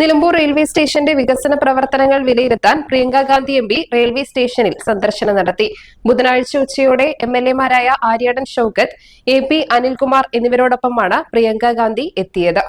Nilambur railway സ്റ്റേഷന്റെ വികസന പ്രവർത്തനങ്ങൾ വിലയിരുത്താൻ Priyanka Gandhi M P railway സ്റ്റേഷനിൽ സന്ദർശനം നടത്തി. ബുധനാഴ്ച ഉച്ചയോടെ എം എൽ എമാരായ ആര്യാടൻ ഷൌക്കത്ത് എ പി അനിൽകുമാർ എന്നിവരോടൊപ്പമാണ് പ്രിയങ്ക ഗാന്ധി എത്തിയത്.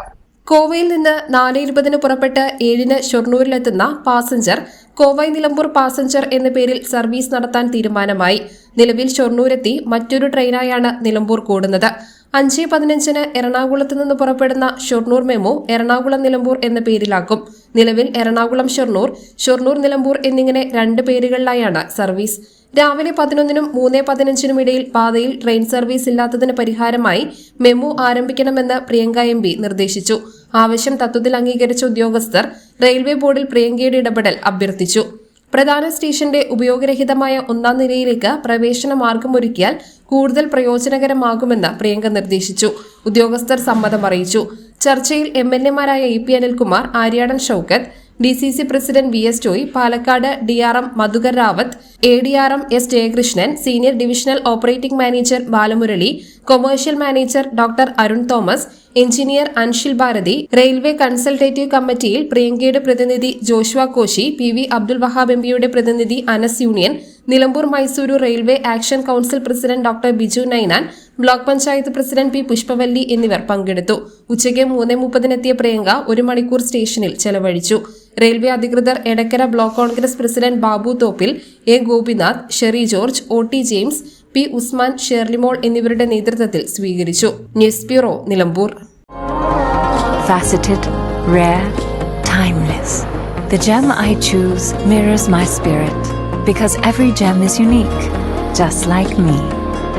കോവയിൽ നിന്ന് നാല് ഇരുപതിന് പുറപ്പെട്ട് ഏഴിന് ഷൊർണൂരിലെത്തുന്ന പാസഞ്ചർ കോവൈ നിലമ്പൂർ പാസഞ്ചർ എന്ന പേരിൽ സർവീസ് നടത്താൻ തീരുമാനമായി. നിലവിൽ ഷൊർണൂരെത്തി മറ്റൊരു ട്രെയിനായാണ് നിലമ്പൂർ കൂടുന്നത്. അഞ്ച് പതിനഞ്ചിന് എറണാകുളത്ത് നിന്ന് പുറപ്പെടുന്ന ഷൊർണൂർ മെമു എറണാകുളം നിലമ്പൂർ എന്ന പേരിലാക്കും. നിലവിൽ എറണാകുളം ഷൊർണൂർ ഷൊർണൂർ നിലമ്പൂർ എന്നിങ്ങനെ രണ്ട് പേരുകളിലായാണ് സർവീസ്. രാവിലെ പതിനൊന്നിനും മൂന്ന് പതിനഞ്ചിനും ഇടയിൽ പാതയിൽ ട്രെയിൻ സർവീസ് ഇല്ലാത്തതിന് പരിഹാരമായി മെമു ആരംഭിക്കണമെന്ന് പ്രിയങ്ക എം പി നിർദ്ദേശിച്ചു. ആവശ്യം തത്വത്തിൽ അംഗീകരിച്ച ഉദ്യോഗസ്ഥർ റെയിൽവേ ബോർഡിൽ പ്രിയങ്കയുടെ ഇടപെടൽ അഭ്യർത്ഥിച്ചു. പ്രധാന സ്റ്റേഷന്റെ ഉപയോഗരഹിതമായ ഒന്നാം നിലയിലേക്ക് പ്രവേശന മാർഗമൊരുക്കിയാൽ കൂടുതൽ പ്രയോജനകരമാകുമെന്ന് പ്രിയങ്ക നിർദ്ദേശിച്ചു. ഉദ്യോഗസ്ഥർ സമ്മതം അറിയിച്ചു. ചർച്ചയിൽ M L എമാരായ E P Anilkumar Aryadan Shoukath D C C president V S Joy Palakkad D R M Madhukar Rawat A D R M S Jayakrishnan senior divisional operating manager Balamurali commercial manager doctor Arun Thomas engineer Anshil Bharathi railway consultative കമ്മിറ്റിയിൽ പ്രിയങ്കയുടെ പ്രതിനിധി Joshua Koshy P V Abdul Wahab എംപിയുടെ പ്രതിനിധി Anas union Nilambur Mysuru railway action council president doctor Biju Ninan block panchayat president P Pushpavalli എന്നിവർ പങ്കെടുത്തു. ഉച്ചയ്ക്ക് മൂന്ന് മുപ്പതിനെത്തിയ പ്രിയങ്ക ഒരു മണിക്കൂർ സ്റ്റേഷനിൽ ചെലവഴിച്ചു. റെയിൽവേ അധികൃതർ Edakkara block Congress president Babu Thoppil A Gopinath Sherry George O T James P Usman Sherlymol എന്നിവരുടെ നേതൃത്വത്തിൽ സ്വീകരിച്ചു. News bureau Nilambur. Faceted, rare, timeless. The gem I choose mirrors my spirit. because every gem is unique, just like me.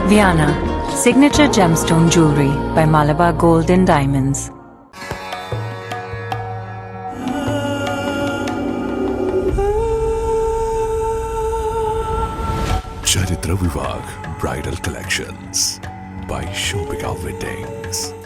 Viana, signature gemstone jewelry by Malabar Gold and Diamonds. Charitra Vivag Bridal Collections by Shobika Weddings.